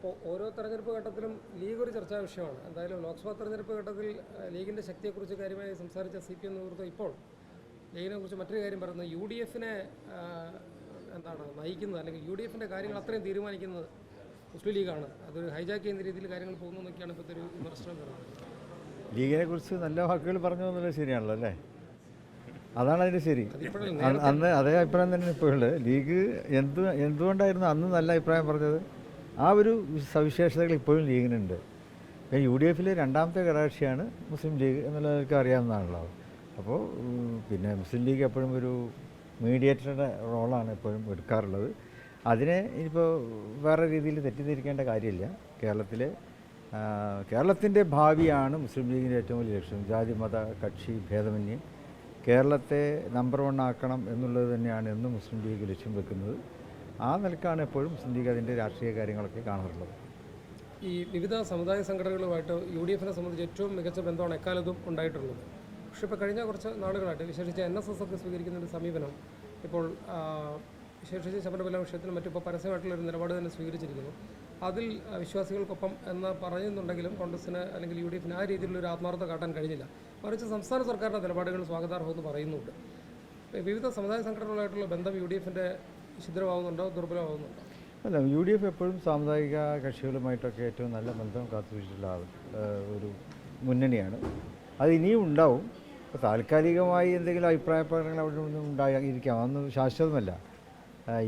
ഇപ്പോൾ ഓരോ തെരഞ്ഞെടുപ്പ് ഘട്ടത്തിലും ലീഗ് ഒരു ചർച്ചാ വിഷയമാണ്. എന്തായാലും ലോക്സഭാ തെരഞ്ഞെടുപ്പ് ഘട്ടത്തിൽ ലീഗിന്റെ ശക്തിയെക്കുറിച്ച് കാര്യമായി സംസാരിച്ച സി പി എം നേതൃത്വം ഇപ്പോൾ ലീഗിനെ കുറിച്ച് മറ്റൊരു കാര്യം പറയുന്നത് യു ഡി എഫിനെ എന്താണ് നയിക്കുന്നത് അല്ലെങ്കിൽ യു ഡി എഫിന്റെ കാര്യങ്ങൾ അത്രയും തീരുമാനിക്കുന്നത് മുസ്ലിം ലീഗാണ്. അതൊരു ഹൈജാക്ക് ചെയ്യുന്ന രീതിയിൽ കാര്യങ്ങൾ പോകുന്നു എന്നൊക്കെയാണ് ഇപ്പോഴത്തെ ഒരു വിമർശനം വരുന്നത് ലീഗിനെ കുറിച്ച് നല്ല വാക്കുകൾ പറഞ്ഞു എന്നുള്ളത് ശരിയാണല്ലോ അല്ലേ? അതാണ് അതിന്റെ ശരി. അന്ന് അതേ അഭിപ്രായം തന്നെ ഇപ്പോഴുണ്ട്. ലീഗ് എന്ത് എന്തുകൊണ്ടായിരുന്നു അന്ന് നല്ല അഭിപ്രായം പറഞ്ഞത്? ആ ഒരു സവിശേഷതകൾ ഇപ്പോഴും ലീഗിനുണ്ട്. യു ഡി എഫിലെ രണ്ടാമത്തെ ഘടകകക്ഷിയാണ് മുസ്ലിം ലീഗ് എന്നുള്ളവർക്ക് അറിയാവുന്നതാണല്ലോ. അപ്പോൾ പിന്നെ മുസ്ലിം ലീഗ് എപ്പോഴും ഒരു മീഡിയേറ്ററുടെ റോളാണ് എപ്പോഴും എടുക്കാറുള്ളത്. അതിനെ ഇനിയിപ്പോൾ വേറെ രീതിയിൽ തെറ്റിദ്ധരിക്കേണ്ട കാര്യമില്ല. കേരളത്തിലെ കേരളത്തിന്റെ ഭാവിയാണ് മുസ്ലിം ലീഗിന്റെ ഏറ്റവും വലിയ ലക്ഷ്യം. ജാതി മത കക്ഷി ഭേദമന്യേ. കേരളത്തെ നമ്പർ വൺ ആക്കണം എന്നുള്ളത് തന്നെയാണ് എന്നും മുസ്ലിം ലീഗ് ലക്ഷ്യം വെക്കുന്നത്. ആ നിലക്കാണ് എപ്പോഴും ലീഗ് അതിന്റെ രാഷ്ട്രീയ കാര്യങ്ങളൊക്കെ കാണാറുള്ളത്. ഈ വിവിധ സമുദായ സംഘടനകളുമായിട്ട് യു ഡി എഫിനെ സംബന്ധിച്ച് ഏറ്റവും മികച്ച ബന്ധമാണ് എക്കാലത്തും ഉണ്ടായിട്ടുള്ളത്. പക്ഷേ ഇപ്പോൾ കഴിഞ്ഞ കുറച്ച് നാളുകളായിട്ട് വിശേഷിച്ച് എൻ എസ് എസ് ഒക്കെ സ്വീകരിക്കുന്ന ഒരു സമീപനം ഇപ്പോൾ വിശേഷിച്ച് ശബരിമല വിഷയത്തിലും മറ്റും ഇപ്പോൾ പരസ്യമായിട്ടുള്ള ഒരു നിലപാട് തന്നെ സ്വീകരിച്ചിരിക്കുന്നു. അതിൽ വിശ്വാസികൾക്കൊപ്പം എന്ന് പറയുന്നുണ്ടെങ്കിലും കോൺഗ്രസിന് അല്ലെങ്കിൽ യു ഡി എഫിന് ആ രീതിയിലുള്ള ഒരു ആത്മാർത്ഥത കാട്ടാൻ കഴിഞ്ഞില്ല. മറിച്ച് സംസ്ഥാന സർക്കാരിന്റെ നിലപാടുകൾ സ്വാഗതാർഹമെന്ന് പറയുന്നുണ്ട്. വിവിധ സമുദായ സംഘടനകളായിട്ടുള്ള ബന്ധം യു ഡി എഫിന്റെ ശിഥിരമാവുന്നുണ്ടോ ദുർബലമാകുന്നുണ്ടോ? അല്ല യു ഡി എഫ് എപ്പോഴും സാമുദായിക കക്ഷികളുമായിട്ടൊക്കെ ഏറ്റവും നല്ല ബന്ധം കാത്തുവച്ചിട്ടുള്ള ഒരു മുന്നണിയാണ്. അത് ഇനിയും ഉണ്ടാവും. ഇപ്പോൾ താൽക്കാലികമായി എന്തെങ്കിലും അഭിപ്രായ പ്രകടനങ്ങൾ അവിടെ നിന്നും ഉണ്ടായിരിക്കാം. അതൊന്നും ശാശ്വതമല്ല.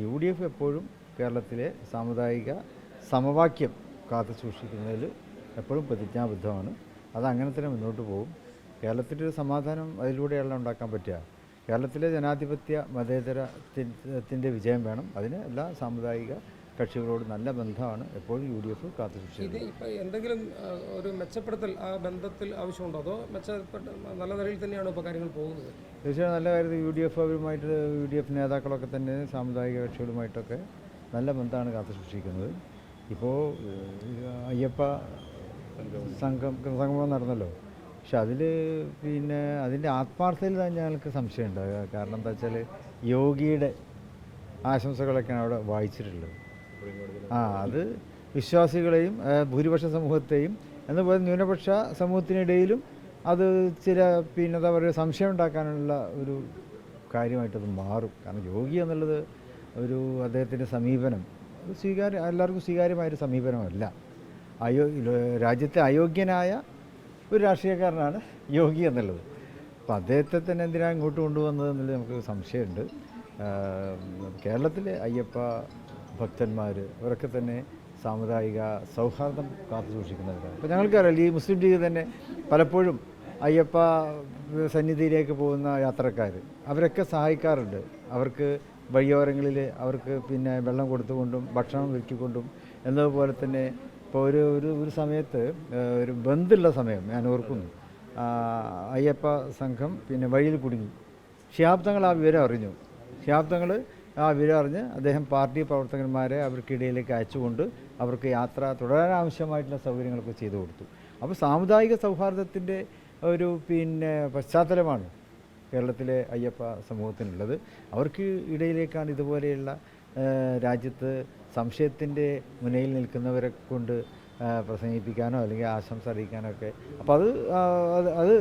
യു ഡി എഫ് എപ്പോഴും കേരളത്തിലെ സാമുദായിക സമവാക്യം കാത്തു സൂക്ഷിക്കുന്നതിൽ എപ്പോഴും പ്രതിജ്ഞാബദ്ധമാണ്. അത് അങ്ങനെ തന്നെ മുന്നോട്ട് പോകും. കേരളത്തിന്റെ ഒരു സമാധാനം അതിലൂടെയല്ല ഉണ്ടാക്കാൻ പറ്റുക. കേരളത്തിലെ ജനാധിപത്യ മതേതരത്തിന്റെ വിജയം വേണം. അതിന് എല്ലാ സാമുദായിക കക്ഷികളോട് നല്ല ബന്ധമാണ് എപ്പോഴും യു ഡി എഫ് കാത്തു ഇത് സൂക്ഷിക്കുന്നത് ഇപ്പം എന്തെങ്കിലും ഒരു മെച്ചപ്പെടുത്തൽ ആ ബന്ധത്തിൽ ആവശ്യമുണ്ടോ? അതോ മെച്ചപ്പെട്ട നല്ല നിലയിൽ തന്നെയാണ് ഇപ്പോൾ കാര്യങ്ങൾ പോകുന്നത്? തീർച്ചയായും നല്ല കാര്യത്തിൽ യു ഡി എഫ് അവരുമായിട്ട് യു ഡി എഫ് നേതാക്കളൊക്കെ തന്നെ സാമുദായിക കക്ഷികളുമായിട്ടൊക്കെ നല്ല ബന്ധമാണ് കാത്തു സൂക്ഷിക്കുന്നത് ഇപ്പോൾ അയ്യപ്പ സംഘം സംഗമം നടന്നല്ലോ. പക്ഷെ അതിൽ പിന്നെ അതിന്റെ ആത്മാർത്ഥതയിൽ തന്നെ ഞങ്ങൾക്ക് സംശയമുണ്ട്. കാരണം എന്താ വെച്ചാൽ യോഗിയുടെ ആശംസകളൊക്കെയാണ് അവിടെ വായിച്ചിട്ടുള്ളത്. ആ അത് വിശ്വാസികളെയും ഭൂരിപക്ഷ സമൂഹത്തെയും എന്ന് എന്നപോലെ ന്യൂനപക്ഷ സമൂഹത്തിനിടയിലും അത് ചില പിന്നെ എന്താ പറയുക സംശയം ഉണ്ടാക്കാനുള്ള ഒരു കാര്യമായിട്ടത് മാറും. കാരണം യോഗി എന്നുള്ളത് ഒരു അദ്ദേഹത്തിന്റെ സമീപനം. സ്വീകാര്യ എല്ലാവർക്കും സ്വീകാര്യമായൊരു സമീപനമല്ല. അയോ രാജ്യത്തെ അയോഗ്യനായ ഒരു രാഷ്ട്രീയക്കാരനാണ് യോഗി എന്നുള്ളത്. അപ്പോൾ അദ്ദേഹത്തെ തന്നെ എന്തിനാണ് ഇങ്ങോട്ട് കൊണ്ടുവന്നത് എന്നുള്ളത് നമുക്ക് സംശയമുണ്ട്. കേരളത്തിലെ അയ്യപ്പ ഭക്തന്മാർ അവരൊക്കെ തന്നെ സാമുദായിക സൗഹാർദ്ദം കാത്തു സൂക്ഷിക്കുന്നവരാണ്. അപ്പോൾ ഞങ്ങൾക്കറിയാം ഈ മുസ്ലിം ലീഗ് തന്നെ പലപ്പോഴും അയ്യപ്പ സന്നിധിയിലേക്ക് പോകുന്ന യാത്രക്കാർ അവരൊക്കെ സഹായിക്കാറുണ്ട്. അവർക്ക് വഴിയോരങ്ങളിൽ അവർക്ക് പിന്നെ വെള്ളം കൊടുത്തുകൊണ്ടും ഭക്ഷണം ഒരുക്കിക്കൊണ്ടും എന്നതുപോലെ തന്നെ ഇപ്പോൾ ഒരു ഒരു ഒരു സമയത്ത് ഒരു ബന്ധുള്ള സമയം ഞാൻ ഓർക്കുന്നു. അയ്യപ്പ സംഘം പിന്നെ വഴിയിൽ കുടുങ്ങി. ശിഹാബ്ദങ്ങൾ ആ വിവരം അറിഞ്ഞു. ശിഹാബ്ദങ്ങൾ ആ വിവരം അറിഞ്ഞ് അദ്ദേഹം പാർട്ടി പ്രവർത്തകന്മാരെ അവർക്കിടയിലേക്ക് അയച്ചുകൊണ്ട് അവർക്ക് യാത്ര തുടരാൻ ആവശ്യമായിട്ടുള്ള സൗകര്യങ്ങളൊക്കെ ചെയ്തു കൊടുത്തു. അപ്പോൾ സാമുദായിക സൗഹാർദ്ദത്തിന്റെ ഒരു പിന്നെ പശ്ചാത്തലമാണ് കേരളത്തിലെ അയ്യപ്പ സമൂഹത്തിനുള്ളത്. അവർക്ക് ഇടയിലേക്കാണ് ഇതുപോലെയുള്ള രാജ്യത്ത് സംശയത്തിന്റെ മുനയിൽ നിൽക്കുന്നവരെ കൊണ്ട് പ്രസംഗിപ്പിക്കാനോ അല്ലെങ്കിൽ ആശംസ അറിയിക്കാനോ ഒക്കെ. അപ്പോൾ അത് അത് അത്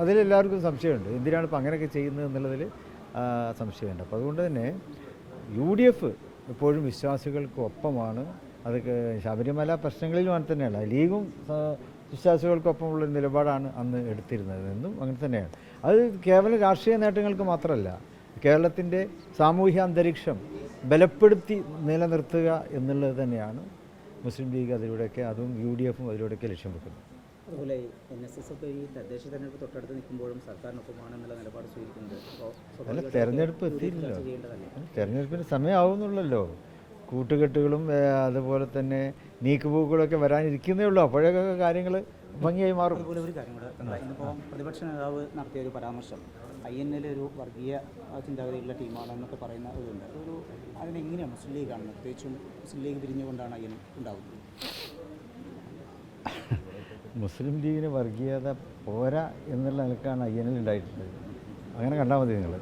അതിലെല്ലാവർക്കും സംശയമുണ്ട്. എന്തിനാണ് ഇപ്പോൾ അങ്ങനെയൊക്കെ ചെയ്യുന്നത് എന്നുള്ളതിൽ സംശയമുണ്ട്. അപ്പോൾ അതുകൊണ്ട് തന്നെ യു ഡി എഫ് എപ്പോഴും വിശ്വാസികൾക്കൊപ്പമാണ് അത് ശബരിമല പ്രശ്നങ്ങളിലും അങ്ങനെ തന്നെയാണ്. ലീഗും വിശ്വാസികൾക്കൊപ്പമുള്ള നിലപാടാണ് അന്ന് എടുത്തിരുന്നത് എന്നും അങ്ങനെ തന്നെയാണ്. അത് കേവലം രാഷ്ട്രീയ നേട്ടങ്ങൾക്ക് മാത്രമല്ല കേരളത്തിന്റെ സാമൂഹ്യ അന്തരീക്ഷം ബലപ്പെടുത്തി നിലനിർത്തുക എന്നുള്ളത് തന്നെയാണ് മുസ്ലിം ലീഗ് അതിലൂടെയൊക്കെ അതും യു ഡി എഫും അതിലൂടെയൊക്കെ ലക്ഷ്യം വെക്കുന്നത്. അതുപോലെ എൻ എസ് എസ് ഒക്കെ ഈ തദ്ദേശ തെരഞ്ഞെടുപ്പ് തൊട്ടടുത്ത് നിൽക്കുമ്പോഴും സർക്കാരിനൊപ്പമാണ് എന്നുള്ള നിലപാട് സ്വീകരിക്കുന്നത്. അല്ല തെരഞ്ഞെടുപ്പ് എത്തിയില്ലല്ലോ തെരഞ്ഞെടുപ്പിന് സമയമാവുന്നുള്ളല്ലോ. കൂട്ടുകെട്ടുകളും അതുപോലെ തന്നെ നീക്കുപോക്കുകളൊക്കെ വരാനിരിക്കുന്നേ ഉള്ളൂ. അപ്പോഴൊക്കെ കാര്യങ്ങൾ ഭംഗിയായി മാറും. ഒരു കാര്യം കൂടെ ഇന്നിപ്പോൾ പ്രതിപക്ഷ നേതാവ് നടത്തിയ ഒരു പരാമർശം. ഐ എൻ എൽ ഒരു വർഗീയ ചിന്താഗതിയുള്ള ടീമാണ് എന്നൊക്കെ പറയുന്ന ഇതുണ്ട് അതൊരു അതിനെങ്ങനെയാണ് മുസ്ലിം ലീഗ് ആണ് പ്രത്യേകിച്ചും മുസ്ലിം ലീഗ് പിരിഞ്ഞുകൊണ്ടാണ് ഐ എൻ ഉണ്ടാകുന്നത് മുസ്ലിം ലീഗിന് വർഗീയത പോരാ എന്നുള്ള നിലക്കാണ് ഐ എൻ എൽ ഉണ്ടായിട്ടുള്ളത്. അങ്ങനെ കണ്ടാൽ മതി നിങ്ങൾ.